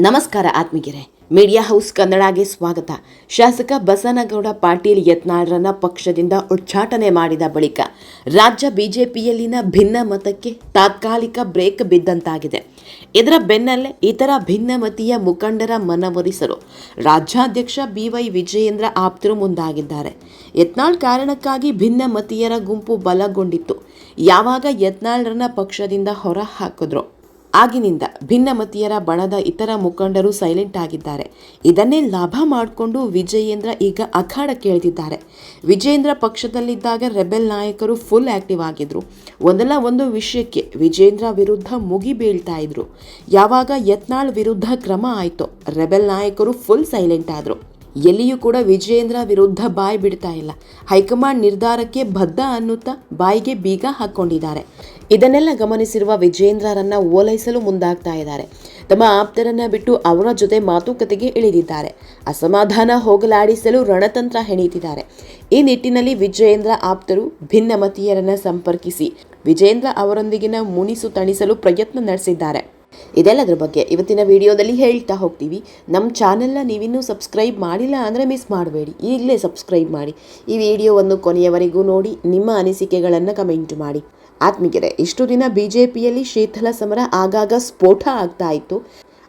ನಮಸ್ಕಾರ ಆತ್ಮೀಗೆರೆ media house ಕನ್ನಡಗೆ ಸ್ವಾಗತ. ಶಾಸಕ ಬಸನಗೌಡ ಪಾಟೀಲ್ ಯತ್ನಾಳ್ರನ್ನ ಪಕ್ಷದಿಂದ ಉಚ್ಚಾಟನೆ ಮಾಡಿದ ಬಳಿಕ ರಾಜ್ಯ ಬಿಜೆಪಿಯಲ್ಲಿನ ಭಿನ್ನ ಮತಕ್ಕೆ ತಾತ್ಕಾಲಿಕ ಬ್ರೇಕ್ ಬಿದ್ದಂತಾಗಿದೆ. ಇದರ ಬೆನ್ನಲ್ಲೇ ಇತರ ಭಿನ್ನಮತೀಯ ಮುಖಂಡರ ಮನವೊಲಿಸಲು ರಾಜ್ಯಾಧ್ಯಕ್ಷ ಬಿವೈ ವಿಜಯೇಂದ್ರ ಆಪ್ತರು ಮುಂದಾಗಿದ್ದಾರೆ. ಯತ್ನಾಳ್ ಕಾರಣಕ್ಕಾಗಿ ಭಿನ್ನಮತೀಯರ ಗುಂಪು ಬಲಗೊಂಡಿತ್ತು. ಯಾವಾಗ ಯತ್ನಾಳ್ರನ್ನ ಪಕ್ಷದಿಂದ ಹೊರ ಹಾಕಿದ್ರು? ಆಗಿನಿಂದ ಭಿನ್ನಮತೀಯರ ಬಣದ ಇತರ ಮುಖಂಡರು ಸೈಲೆಂಟ್ ಆಗಿದ್ದಾರೆ. ಇದನ್ನೇ ಲಾಭ ಮಾಡಿಕೊಂಡು ವಿಜಯೇಂದ್ರ ಈಗ ಅಖಾಡ ಕೇಳಿದ್ದಾರೆ ವಿಜಯೇಂದ್ರ ಪಕ್ಷದಲ್ಲಿದ್ದಾಗ ರೆಬೆಲ್ ನಾಯಕರು ಫುಲ್ ಆಕ್ಟಿವ್ ಆಗಿದ್ರು. ಒಂದಲ್ಲ ಒಂದು ವಿಷಯಕ್ಕೆ ವಿಜೇಂದ್ರ ವಿರುದ್ಧ ಮುಗಿ ಬೀಳ್ತಾ ಇದ್ರು. ಯಾವಾಗ ಯತ್ನಾಳ್ ವಿರುದ್ಧ ಕ್ರಮ ಆಯಿತು, ರೆಬೆಲ್ ನಾಯಕರು ಫುಲ್ ಸೈಲೆಂಟ್ ಆದರು. ಎಲ್ಲಿಯೂ ಕೂಡ ವಿಜಯೇಂದ್ರ ವಿರುದ್ಧ ಬಾಯಿ ಬಿಡ್ತಾ ಇಲ್ಲ. ಹೈಕಮಾಂಡ್ ನಿರ್ಧಾರಕ್ಕೆ ಬದ್ಧ ಅನ್ನುತ್ತಾ ಬಾಯಿಗೆ ಬೀಗ ಹಾಕ್ಕೊಂಡಿದ್ದಾರೆ ಇದನ್ನೆಲ್ಲ ಗಮನಿಸಿರುವ ವಿಜಯೇಂದ್ರರನ್ನ ಓಲೈಸಲು ಮುಂದಾಗ್ತಾ ಇದ್ದಾರೆ. ತಮ್ಮ ಆಪ್ತರನ್ನ ಬಿಟ್ಟು ಅವರ ಜೊತೆ ಮಾತುಕತೆಗೆ ಇಳಿದಿದ್ದಾರೆ. ಅಸಮಾಧಾನ ಹೋಗಲಾಡಿಸಲು ರಣತಂತ್ರ ಹೆಣೀತಿದ್ದಾರೆ. ಈ ನಿಟ್ಟಿನಲ್ಲಿ ವಿಜಯೇಂದ್ರ ಆಪ್ತರು ಭಿನ್ನಮತೀಯರನ್ನ ಸಂಪರ್ಕಿಸಿ ವಿಜೇಂದ್ರ ಅವರೊಂದಿಗಿನ ಮುನಿಸು ತಣಿಸಲು ಪ್ರಯತ್ನ ನಡೆಸಿದ್ದಾರೆ. ಇದೆಲ್ಲದರ ಬಗ್ಗೆ ಇವತ್ತಿನ ವಿಡಿಯೋದಲ್ಲಿ ಹೇಳ್ತಾ ಹೋಗ್ತೀವಿ. ನಮ್ಮ ಚಾನೆಲ್ನ ನೀವಿನ್ನೂ ಸಬ್ಸ್ಕ್ರೈಬ್ ಮಾಡಿಲ್ಲ ಅಂದರೆ ಮಿಸ್ ಮಾಡಬೇಡಿ. ಈಗಲೇ ಸಬ್ಸ್ಕ್ರೈಬ್ ಮಾಡಿ. ಈ ವಿಡಿಯೋವನ್ನು ಕೊನೆಯವರೆಗೂ ನೋಡಿ, ನಿಮ್ಮ ಅನಿಸಿಕೆಗಳನ್ನು ಕಮೆಂಟ್ ಮಾಡಿ. ಆತ್ಮೀಗೆರೆ ಇಷ್ಟು ದಿನ ಬಿ ಜೆ ಪಿಯಲ್ಲಿ ಶೀತಲ ಸಮರ ಆಗಾಗ ಸ್ಫೋಟ ಆಗ್ತಾ ಇತ್ತು.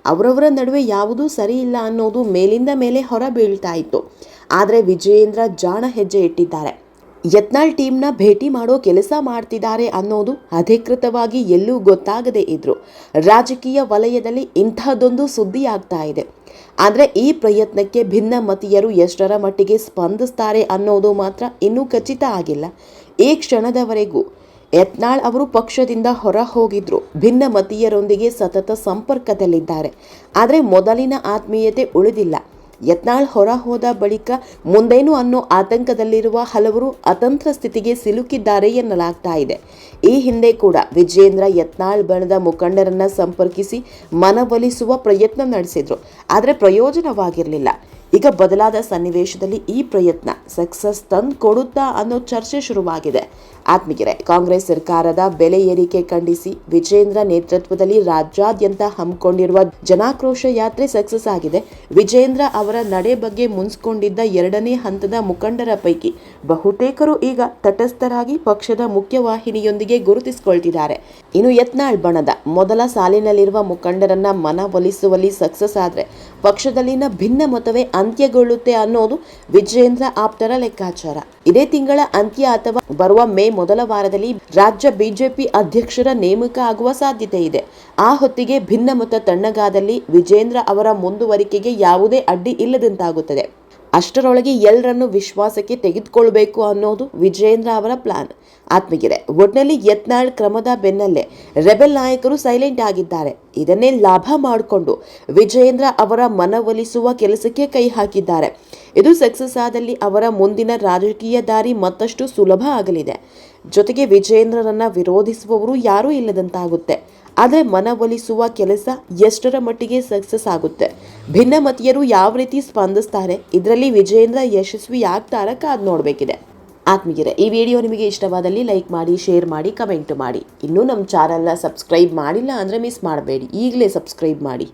ಅವರವರ ನಡುವೆ ಯಾವುದೂ ಸರಿ ಇಲ್ಲ ಅನ್ನೋದು ಮೇಲಿಂದ ಮೇಲೆ ಹೊರ ಬೀಳ್ತಾ ಇತ್ತು. ಆದರೆ ವಿಜಯೇಂದ್ರ ಜಾಣ ಹೆಜ್ಜೆ ಇಟ್ಟಿದ್ದಾರೆ. ಯತ್ನಾಳ್ ಟೀಮ್ನ ಭೇಟಿ ಮಾಡೋ ಕೆಲಸ ಮಾಡ್ತಿದ್ದಾರೆ ಅನ್ನೋದು ಅಧಿಕೃತವಾಗಿ ಎಲ್ಲೂ ಗೊತ್ತಾಗದೇ ಇದ್ರು. ರಾಜಕೀಯ ವಲಯದಲ್ಲಿ ಇಂಥದ್ದೊಂದು ಸುದ್ದಿ ಆಗ್ತಾ ಇದೆ. ಆದರೆ ಈ ಪ್ರಯತ್ನಕ್ಕೆ ಭಿನ್ನ ಮತೀಯರು ಎಷ್ಟರ ಮಟ್ಟಿಗೆ ಸ್ಪಂದಿಸ್ತಾರೆ ಅನ್ನೋದು ಮಾತ್ರ ಇನ್ನೂ ಖಚಿತ ಆಗಿಲ್ಲ. ಈ ಕ್ಷಣದವರೆಗೂ ಯತ್ನಾಳ್ ಅವರು ಪಕ್ಷದಿಂದ ಹೊರ ಹೋಗಿದ್ರು ಭಿನ್ನ ಮತೀಯರೊಂದಿಗೆ ಸತತ ಸಂಪರ್ಕದಲ್ಲಿದ್ದಾರೆ. ಆದರೆ ಮೊದಲಿನ ಆತ್ಮೀಯತೆ ಉಳಿದಿಲ್ಲ. ಯತ್ನಾಳ್ ಹೊರ ಹೋದ ಬಳಿಕ ಮುಂದೇನು ಅನ್ನೋ ಆತಂಕದಲ್ಲಿರುವ ಹಲವರು ಅತಂತ್ರ ಸ್ಥಿತಿಗೆ ಸಿಲುಕಿದ್ದಾರೆ ಎನ್ನಲಾಗ್ತಾ ಇದೆ. ಈ ಹಿಂದೆ ಕೂಡ ವಿಜೇಂದ್ರ ಯತ್ನಾಳ್ ಬಣದ ಮುಖಂಡರನ್ನ ಸಂಪರ್ಕಿಸಿ ಮನವೊಲಿಸುವ ಪ್ರಯತ್ನ ನಡೆಸಿದ್ರು. ಆದರೆ ಪ್ರಯೋಜನವಾಗಿರಲಿಲ್ಲ. ಈಗ ಬದಲಾದ ಸನ್ನಿವೇಶದಲ್ಲಿ ಈ ಪ್ರಯತ್ನ ಸಕ್ಸಸ್ ತಂದು ಕೊಡುತ್ತಾ ಅನ್ನೋ ಚರ್ಚೆ ಶುರುವಾಗಿದೆ. ಆತ್ಮಗೆರೆ ಕಾಂಗ್ರೆಸ್ ಸರ್ಕಾರದ ಬೆಲೆ ಏರಿಕೆ ಖಂಡಿಸಿ ವಿಜೇಂದ್ರ ನೇತೃತ್ವದಲ್ಲಿ ರಾಜ್ಯಾದ್ಯಂತ ಹಮ್ಮಿಕೊಂಡಿರುವ ಜನಾಕ್ರೋಶ ಯಾತ್ರೆ ಸಕ್ಸಸ್ ಆಗಿದೆ. ವಿಜೇಂದ್ರ ಅವರ ನಡೆ ಬಗ್ಗೆ ಮುನ್ಸ್ಕೊಂಡಿದ್ದ ಎರಡನೇ ಹಂತದ ಮುಖಂಡರ ಪೈಕಿ ಬಹುತೇಕರು ಈಗ ತಟಸ್ಥರಾಗಿ ಪಕ್ಷದ ಮುಖ್ಯವಾಹಿನಿಯೊಂದಿಗೆ ಗುರುತಿಸಿಕೊಳ್ತಿದ್ದಾರೆ. ಇನ್ನು ಯತ್ನಾಳ್ ಬಣದ ಮೊದಲ ಸಾಲಿನಲ್ಲಿರುವ ಮುಖಂಡರನ್ನ ಮನವೊಲಿಸುವಲ್ಲಿ ಸಕ್ಸಸ್ ಆದರೆ ಪಕ್ಷದಲ್ಲಿನ ಭಿನ್ನ ಮತವೇ ಅಂತ್ಯಗೊಳ್ಳುತ್ತೆ ಅನ್ನೋದು ವಿಜಯೇಂದ್ರ ಆಪ್ತರ ಲೆಕ್ಕಾಚಾರ. ಇದೇ ತಿಂಗಳ ಅಂತ್ಯ ಅಥವಾ ಬರುವ ಮೇ ಮೊದಲ ವಾರದಲ್ಲಿ ರಾಜ್ಯ ಬಿಜೆಪಿ ಅಧ್ಯಕ್ಷರ ನೇಮಕ ಆಗುವ ಸಾಧ್ಯತೆ ಇದೆ. ಆ ಹೊತ್ತಿಗೆ ಭಿನ್ನಮತ ತಣ್ಣಗಾದಲ್ಲಿ ವಿಜೇಂದ್ರ ಅವರ ಮುಂದುವರಿಕೆಗೆ ಯಾವುದೇ ಅಡ್ಡಿ ಇಲ್ಲದಂತಾಗುತ್ತದೆ. ಅಷ್ಟರೊಳಗೆ ಎಲ್ಲರನ್ನು ವಿಶ್ವಾಸಕ್ಕೆ ತೆಗೆದುಕೊಳ್ಬೇಕು ಅನ್ನೋದು ವಿಜೇಂದ್ರ ಅವರ ಪ್ಲಾನ್ ಆತ್ಮಗಿರೆ ಒಟ್ನಲ್ಲಿ ಯತ್ನಾಳ್ ಕ್ರಮದ ಬೆನ್ನಲ್ಲೇ ರೆಬೆಲ್ ನಾಯಕರು ಸೈಲೆಂಟ್ ಆಗಿದ್ದಾರೆ. ಇದನ್ನೇ ಲಾಭ ಮಾಡಿಕೊಂಡು ವಿಜೇಂದ್ರ ಅವರ ಮನವೊಲಿಸುವ ಕೆಲಸಕ್ಕೆ ಕೈ ಹಾಕಿದ್ದಾರೆ. ಇದು ಸಕ್ಸಸ್ ಆದಲ್ಲಿ ಅವರ ಮುಂದಿನ ರಾಜಕೀಯ ದಾರಿ ಮತ್ತಷ್ಟು ಸುಲಭ ಆಗಲಿದೆ. ಜೊತೆಗೆ ವಿಜೇಂದ್ರರನ್ನ ವಿರೋಧಿಸುವವರು ಯಾರೂ ಇಲ್ಲದಂತಾಗುತ್ತೆ. ಆದರೆ ಮನವೊಲಿಸುವ ಕೆಲಸ ಎಷ್ಟರ ಮಟ್ಟಿಗೆ ಸಕ್ಸಸ್ ಆಗುತ್ತೆ? ಭಿನ್ನಮತೀಯರು ಯಾವ ರೀತಿ ಸ್ಪಂದಿಸ್ತಾರೆ? ಇದರಲ್ಲಿ ವಿಜಯೇಂದ್ರ ಯಶಸ್ವಿ ಆಗ್ತಾರ ಕಾದ್ ನೋಡಬೇಕಿದೆ. ಆತ್ಮೀಯರೇ, ಈ ವಿಡಿಯೋ ನಿಮಗೆ ಇಷ್ಟವಾದಲ್ಲಿ ಲೈಕ್ ಮಾಡಿ, ಶೇರ್ ಮಾಡಿ, ಕಮೆಂಟ್ ಮಾಡಿ. ಇನ್ನೂ ನಮ್ಮ ಚಾನಲ್ನ ಸಬ್ಸ್ಕ್ರೈಬ್ ಮಾಡಿಲ್ಲ ಅಂದರೆ ಮಿಸ್ ಮಾಡಬೇಡಿ. ಈಗಲೇ ಸಬ್ಸ್ಕ್ರೈಬ್ ಮಾಡಿ.